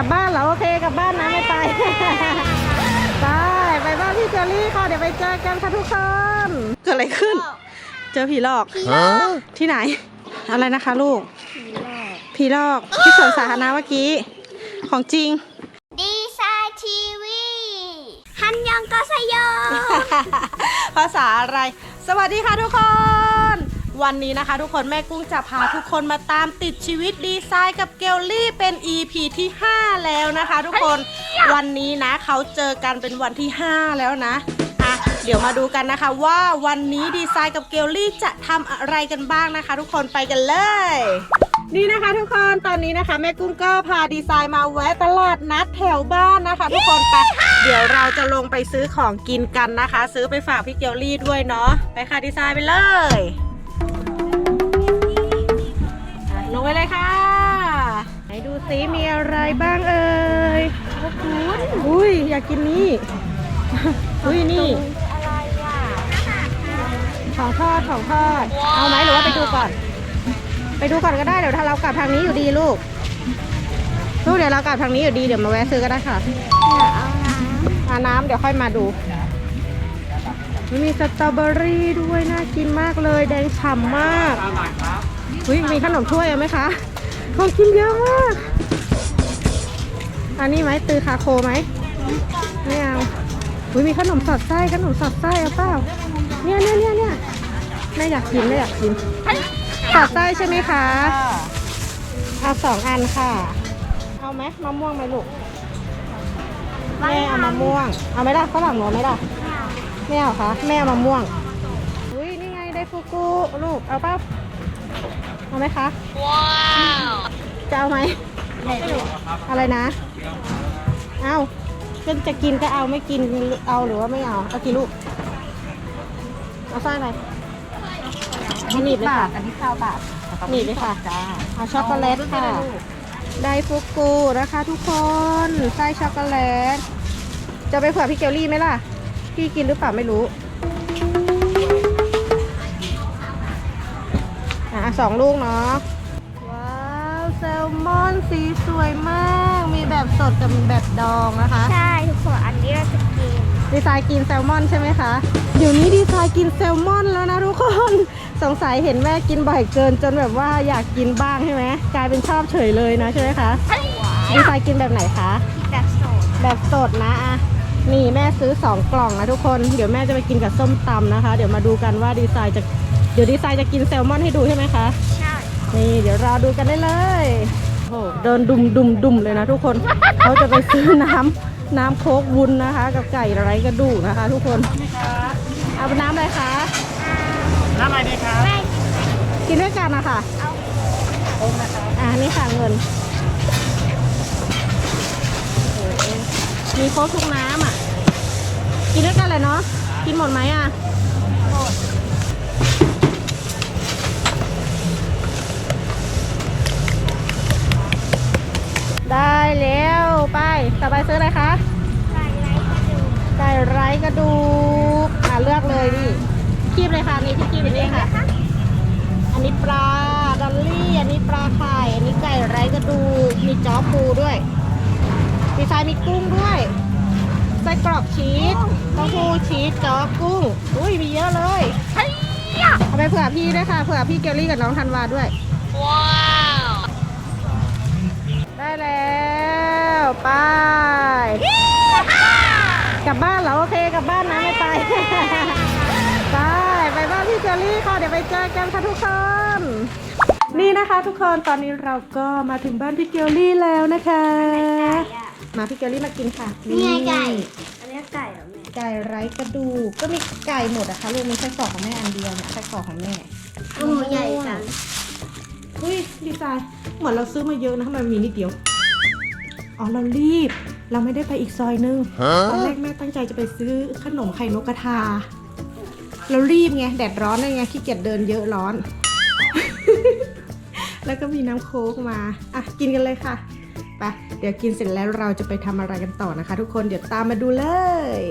กลับบ้านเหรอโอเคกลับบ้านนะไม่ไปไปไปบ้านพี่เจอรี่ค่ะเดี๋ยวไปเจอกันค่ะทุกคนเกิดอะไรขึ้น เจอผีหลอกที่ไหน อะไรนะคะลูกผีหลอกที่สวนสาธารณะเมื่อกี้ ของจริง ดีไซน์ทีวีฮันยองก็ไซโยภาษาอะไร สวัสดีค่ะทุกคน วันนี้นะคะ ทุกคนแม่กุ้งจะพาทุกคนมาตามติดชีวิตดีไซน์กับเกลลี่เป็น EP ที่ 5 แล้วนะคะ ทุกคนวันนี้นะเขาเจอกันเป็นวันที่ 5 แล้วนะอะเดี๋ยวมาดูกันนะคะว่าวันนี้ดีไซน์กับเกลลี่จะทำอะไรกันบ้างนะคะ ทุกคนไปกันเลยนี่นะคะทุกคนตอนนี้นะคะ แม่กุ้งก็พาดีไซน์มาแวะตลาดนัดแถวบ้านนะคะ ทุกคนไปเดี๋ยวเราจะลงไปซื้อของกินกันนะคะ ซื้อไปฝากพี่เกลลี่ด้วยเนาะไปค่ะดีไซน์ไปเลย ลงไปเลยค่ะ ไหนดูซิมีอะไรบ้างเอ่ยอุ้ยอยากกินนี่อุ้ยนี่อะไรอะของทอดของทอด เอาไหมหรือว่าไปดูก่อน ไปดูก่อนก็ได้เดี๋ยวถ้าเรากลับทางนี้อยู่ดีลูกลูกเดี๋ยวเรากลับทางนี้อยู่ดีเดี๋ยวมาแวะซื้อก็ได้ค่ะอยากเอาน้อาน้ำเดี๋ยวค่อยมาดูมันมีสตรอเบอรี่ด้วยน่ากินมากเลยแดงฉ่ำมาก อุ้ยมีขนมถ้วยเอาไหมคะของกินเยอะมาก อันนี้ไหมตือคาโคไหมไม่เอาอุ้ยมีขนมสอดไส้ขนมสอดไส้เอาเปล่าเนี่ยเนี่ยเนี่ยเนี่ยไม่อยากกินไม่อยากกินสอดไส้ใช่ไหมคะเอาสองอันค่ะ เอาไหมมะม่วงไหมลูกแม่เอามะม่วง เอาไหมล่ะฝรั่งหนูเอาไหมล่ะไม่เอาคะแม่เอามะม่วงอุ้ยนี่ไงได้ฟูกุลูกเอาเปล่า เอาไหมคะ ว้าวจะเอาไหม อะไรนะ เอาเป็นจะกินก็เอาไม่กินเอาหรือว่าไม่เอา เอากี่ลูก เอาไส้อะไรเอาหนีบเลยค่ะอันนี้ข้าวบาทหนีบเลยค่ะจ้าเอาช็อกโกแลตค่ะ ไดฟุกุนะคะทุกคนไส้ช็อกโกแลต จะไปเผื่อพี่เกลลี่ไหมล่ะ พี่กินหรือเปล่าไม่รู้ อะสองลูกเนาะ ว้าวแซลมอนสีสวยมาก มีแบบสดกับแบบดองนะคะำใช่ทุกคนอันนี้เราจะกินดีไซน์กินแซลมอนใช่ไหมคะ เดี๋ยวนี้ดีไซน์กินแซลมอนแล้วนะทุกคน สงสัยเห็นแม่กินบ่อยเกิน จนแบบว่าอยากกินบ้างใช่ไหมกลายเป็นชอบเฉยเลยนะใช่ไหมคะ ดีไซน์กินแบบไหนคะ แบบสดแบบสดนะอะนี่แม่ซื้อ 2 กล่องนะทุกคน เดี๋ยวแม่จะไปกินกับส้มตำนะคะ เดี๋ยวมาดูกันว่าดีไซน์จะเดี๋ยวดีไซน์จะกินแซลมอนให้ดูใช่ไหมคะ ใช่ นี่เดี๋ยวรอดูกันได้เลยโอ้โหเดินดุมดุมดุมเลยนะทุกคน เขาจะไปซื้อน้ำน้ำโคกวุ้นนะคะ กับไก่ไร้กระดูกนะคะ ทุกคน เอาเป็นน้ำอะไรคะ น้ำอะไรดีครับแม่กินด้วยกันนะคะอ่านี่ค่ะเงินโอ้โหมีโค้กทุกน้ำอะ กินด้วยกันเลยเนาะ กินหมดไหมอะ ได้แล้วไปต่อไปซื้ออะไรคะไก่ไรกระดูกไก่ไร้กระดูกอะเลือกเลยดิคีบเลยค่ะนี่ที่คีบอยู่นี่ค่ะ อันนี้ปลาดอลลี่อันนี้ปลาไข่อันนี้ไก่ไร้กระดูกมีจ้อปูด้วยมีทรายมีกุ้งด้วยไส้กรอกชีสเต้าหู้ชีสจ้อกุ้งอุ้ยมีเยอะเลยเอาไปเผื่อพี่ด้วยค่ะเผื่อพี่เกลลี่กับน้องธันวาด้วยว้า บ้านพี่เจอรี่ค่ะ เดี๋ยวไปเจอกันค่ะทุกคน นี่นะคะทุกคนตอนนี้เราก็มาถึงบ้านพี่เกลลี่แล้วนะคะไก่อะมาพี่เกลลี่มากินค่ะนี่ไงไก่ อันนี้ไก่เหรอแม่ ไก่ไร้กระดูก ก็มีไก่หมดอะคะลูกมีไส้กรอกของแม่อันเดียวเนี่ยไส้กรอกของแม่โอ้โหใหญ่จังอุ้ยดีไซน์เหมือนเราซื้อมาเยอะนะทำไมมันมีนิดเดียว อ๋อเรารีบ เราไม่ได้ไปอีกซอยนึงตอนแรกแม่ตั้งใจจะไปซื้อขนมไข่นกกระทา เรารีบไงแดดร้อนเลยไงขี้เกียจเดินเยอะร้อน แล้วก็มีน้ำโค้กมา อะกินกันเลยค่ะไปเดี๋ยวกินเสร็จแล้วเราจะไปทำอะไรกันต่อนะคะ ทุกคนเดี๋ยวตามมาดูเลย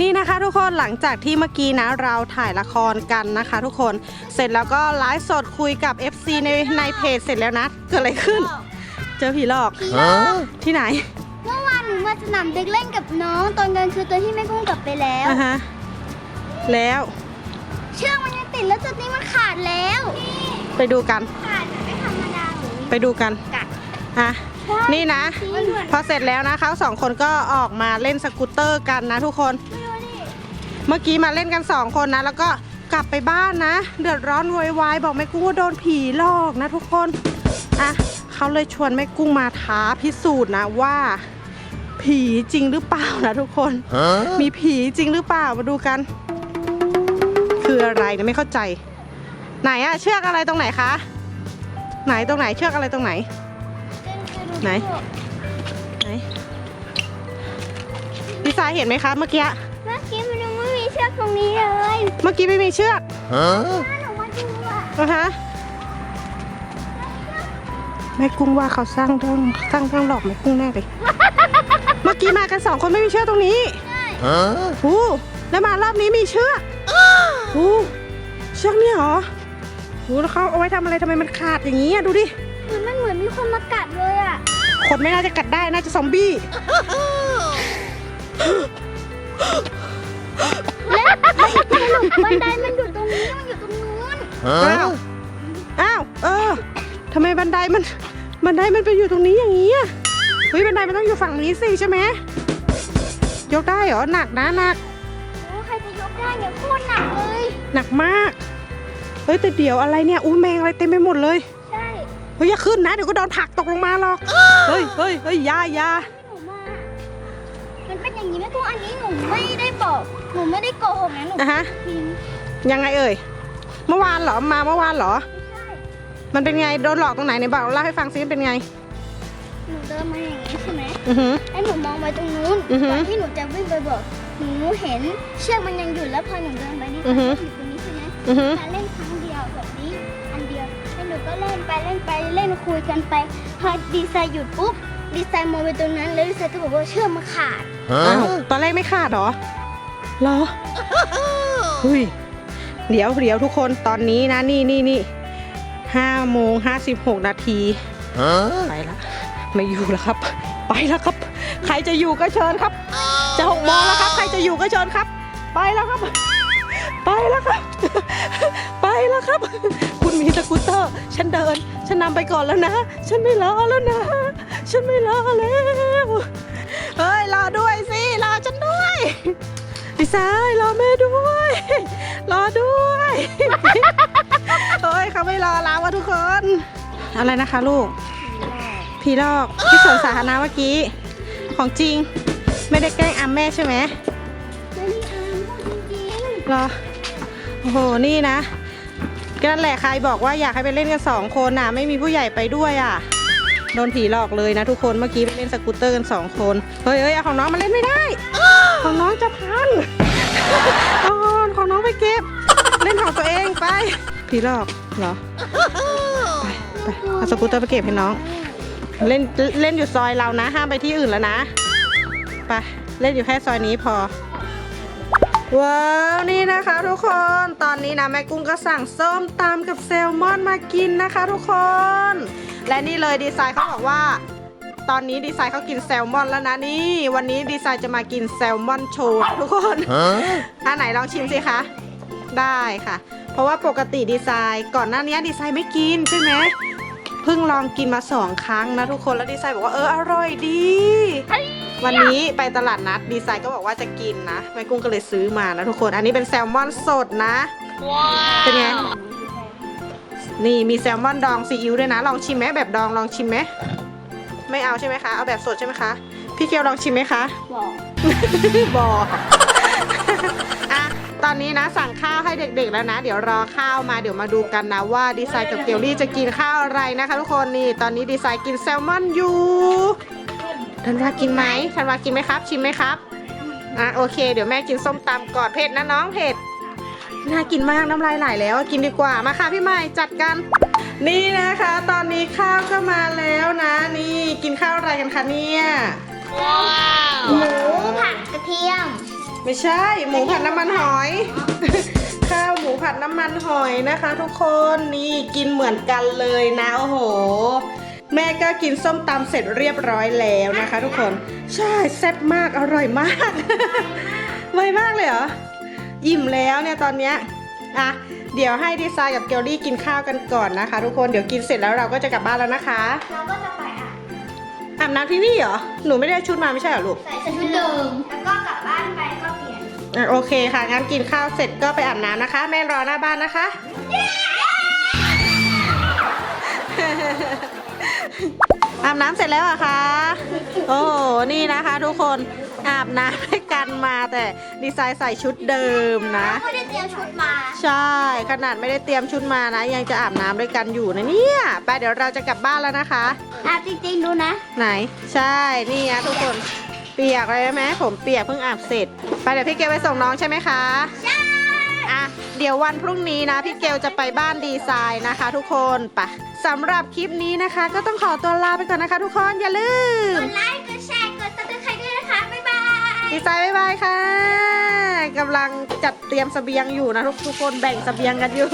นี่นะคะทุกคนหลังจากที่เมื่อกี้นะเราถ่ายละครกันนะคะ ทุกคนเสร็จแล้วก็ไลฟ์สดคุยกับ FC ในในเพจเสร็จแล้วนะ เกิดอะไรขึ้น เจอผีหลอกผีหลอกที่ไหน เมื่อวานหนูมาสนามเด็กเล่นกับน้อง ตอนกลางคืนตอนที่แม่กุ้งกลับไปแล้ว อะฮะ แล้ว เชือกมันยังติดแล้วจุดนี้มันขาดแล้วไปดูกัน ขาดแบบไม่ธรรมดาหนูไปดูกันกัด อะนี่นะ มันเหมือน พอเสร็จแล้วนะเขาสองคนก็ออกมาเล่นสกูตเตอร์กันนะทุกคน ไม่รู้ดิเมื่อกี้มาเล่นกันสองคนนะ แล้วก็กลับไปบ้านนะ เดือดร้อนโวยวายบอกแม่กุ้งว่าโดนผีหลอกนะทุกคนอะเขาเลยชวนแม่กุ้งมาท้าพิสูจน์นะว่า ผีจริงหรือเปล่านะทุกคน มีผีจริงหรือเปล่ามาดูกัน คืออะไรเนี่ยไม่เข้าใจ ไหนอะเชือกอะไรตรงไหนคะ ไหนตรงไหนเชือกอะไรตรงไหน ไหน ไหนดีไซน์เห็นไหมคะเมื่อกี้ เมื่อกี้มันยังไม่มีเชือกตรงนี้เลยเมื่อกี้ไม่มีเชือกถ้าหนูมาดูอะนะคะแม่กุ้งว่าเขาสร้างเรื่องสร้างเรื่องหลอกแม่กุ้งแน่เลย เมื่อกี้มากันสองคนไม่มีเชือกตรงนี้โอ้แล้วมารอบนี้มีเชือกโอ้ เชือกเนี่ยเหรอโอ้แล้วเขาเอาไว้ทำอะไรทำไมมันขาดอย่างนี้อะดูดิ เหมือนมันเหมือนมีคนมากัดเลยอะคนไม่น่าจะกัดได้น่าจะซอมบี้แล้วสรุปบันไดมันอยู่ตรงนี้มันอยู่ตรงนู้นอ้าว อ้าว เออทำไมบันไดมัน บันไดมันไปอยู่ตรงนี้อย่างนี้อะเฮ้ยบันไดมันต้องอยู่ฝั่งนี้สิใช่ไหมยกได้เหรอหนักนะหนัก โอ้ใครจะยกได้เนี่ยโคตรหนักเลย หนักมากเฮ้ยแต่เดี๋ยวอะไรเนี่ยอุ้ยแมงอะไรเต็มไปหมดเลย ใช่เฮ้ยอย่าขึ้นนะเดี๋ยวก็โดนผลักตกลงมาหรอก เฮ้ยเฮ้ยเฮ้ยอยาอยาที่หนูมา มันเป็นอย่างนี้แม่กุ้งอันนี้หนูไม่ได้บอก หนูไม่ได้โกหกนะหนูอะฮะจริงยังไงเอ่ย เมื่อวานเหรอมาเมื่อวานเหรอ ไม่ใช่ มันเป็นไงโดนหลอกตรงไหนเนี่ยบอกเล่าให้ฟังซิมันเป็นไง หนูเดินมาอย่างนี้ใช่ไหมอือหือ แล้วหนูมองไปตรงนู้นอือหือก่อนที่หนูจะวิ่งไปบอก หนูเห็นเชือกมันยังอยู่แล้วพอหนูเดินไปนี่อือหืออยู่ตรงนี้ใช่ไหมอือหือ มาเล่นครั้ง ก็เล่นไปเล่นไปเล่นคุยกันไป พอดีไซน์หยุดปุ๊บดีไซน์มองไปตรงนั้นแล้วดีไซน์ก็บอกว่าเชือกมันขาด อ้าวตอนแรกไม่ขาดเหรอเหรอเฮ้ยเดี๋ยวเดี๋ยวทุกคนตอนนี้นะนี่นี่นี่ห้าโมงห้าสิบหกนาทีไปละไม่อยู่แล้วครับ ไปแล้วครับ ใครจะอยู่ก็เชิญครับ จะหกโมงแล้วครับ ใครจะอยู่ก็เชิญครับ ไปแล้วครับ ไปแล้วครับ ไปแล้วครับ คุณมีสกูตเตอร์ ฉันเดิน ฉันนำไปก่อนแล้วนะ ฉันไม่รอแล้วนะ ฉันไม่รอแล้วเฮ้ยรอด้วยสิรอฉันด้วยดิซายรอแม่ด้วย รอด้วยเฮ้ยเขาไม่รอแล้วอะทุกคนอะไรนะคะลูกผีหลอกที่สวนสาธารณะเมื่อกี้ ของจริง ไม่ได้แกล้งอัมแม่ใช่ไหมไม่ได้อ่านพูดจริงเหรอโอ้โห นี่นะ ก็นั่นแหละใครบอกว่าอยากให้ไปเล่นกันสองคนน่ะ ไม่มีผู้ใหญ่ไปด้วยอะโดนผีหลอกเลยนะทุกคนเมื่อกี้ไปเล่นสกูตเตอร์กันสองคนเฮ้ยเฮ้ยเอาของน้องมาเล่นไม่ได้ ของน้องจะพังเอาของน้องไปเก็บ เล่นของตัวเองไป ผีหลอกเหรอไปไปเอาสกูตเตอร์ไปเก็บให้น้อง เล่นเล่นอยู่ซอยเรานะ ห้ามไปที่อื่นแล้วนะไปเล่นอยู่แค่ซอยนี้พอ ว้าวนี่นะคะทุกคนตอนนี้นะแม่กุ้งก็สั่งส้มตำกับแซลมอนมากินนะคะ ทุกคน และนี่เลยดีไซน์เขาบอกว่า ตอนนี้ดีไซน์เขากินแซลมอนแล้วนะนี่ วันนี้ดีไซน์จะมากินแซลมอนโชว์นะทุกคนอันไหนลองชิมสิคะได้ค่ะ เพราะว่าปกติดีไซน์ก่อนหน้านี้ดีไซน์ไม่กินใช่ไหมเพิ่งลองกินมาสองครั้งนะทุกคนแล้วดีไซน์บอกว่าเอออร่อยดี วันนี้ไปตลาดนัดดีไซน์ก็บอกว่าจะกินนะแม่กุ้งก็เลยซื้อมานะทุกคนอันนี้เป็นแซลมอนสดนะเป็นไงนี่มีแซลมอนดองซีอิ๊วด้วยนะ ลองชิมไหมแบบดองลองชิมไหมไม่เอาใช่ไหมคะเอาแบบสดใช่ไหมคะพี่เกียวลองชิมไหมคะบอกบอกอะตอนนี้นะสั่งข้าวให้ เด็กๆแล้วนะ เดี๋ยวรอข้าวมาเดี๋ยวมาดูกันนะว่าดีไซน์กับเกลลี่จะกินข้าวอะไรนะคะ ทุกคนนี่ตอนนี้ดีไซน์กินแซลมอนอยู่ธันวากินไหมธันวากินไหมครับ ชิมไหมครับอะโอเค เดี๋ยวแม่กินส้มตำก่อนเผ็ดนะน้องเผ็ดน่ากินมากน้ำลายไหลแล้วกินดีกว่ามาค่ะพี่ใหม่จัดกัน นี่นะคะ ตอนนี้ข้าวก็มาแล้วนะ นี่กินข้าวอะไรกันคะเนี่ยหมูผัดกระเทียม ไม่ใช่ หมูผัดน้ำมันหอยข้าวห มูผัดน้ำมันหอยนะคะ ทุกคนนี่กินเหมือนกันเลยนะโอ้โหแแม่ก็กินส้มตำเสร็จเรียบร้อยแล้วนะคะ ทุกคนใช่แซ่บมากอร่อยมากไวมากเลยเหรออิ่มแล้วเนี่ยตอนเนี้ยอะเดี๋ยวให้ดีไซน์กับเกลลี่กินข้าวกันก่อนนะคะ ทุกคนเดี๋ยวกินเสร็จแล้วเราก็จะกลับบ้านแล้วนะคะ เราก็จะไปอะอาบน้ำที่นี่เหรอหนูไม่ได้เอาชุดมาไม่ใช่เหรอลูก ใส่ชุดเดิมแล้วก็กลับบ้านไปก็เปลี่ยน อะโอเคค่ะ งั้นกินข้าวเสร็จก็ไปอาบน้ำนะคะ แม่รอหน้าบ้านนะคะ อาบน้ำเสร็จแล้วเหรอะคะ โอ้โห นี่นะคะทุกคนอาบน้ำให้กันมาแต่ดีไซน์ใส่ชุดเดิมนะ ไม่ได้เตรียมชุดมาใช่ขนาดไม่ได้เตรียมชุดมานะ ยังจะอาบน้ำด้วยกันอยู่นะเนี่ยไปเดี๋ยวเราจะกลับบ้านแล้วนะคะอะจริงๆดูนะ ไหน ใช่ นี่นะทุกคน เปียกเลยใช่ไหมผมเปียกเพิ่งอาบเสร็จ ไปเดี๋ยวพี่เกลไปส่งน้องใช่ไหมคะ ใช่อะเดี๋ยววันพรุ่งนี้นะ พี่เกลจะไปบ้านดีไซน์นะคะ ทุกคนไปะสำหรับคลิปนี้นะคะ ก็ต้องขอตัวลาไปก่อนนะคะ ทุกคนอย่าลืมกดไลค์กดแชร์กดซับสไครต์ด้วยนะคะ บ๊ายบาย ดีไซน์บ๊ายบายค่ะกำลังจัดเตรียมเสบียงอยู่นะทุกทุกคนแบ่งเสบียงกันอยู่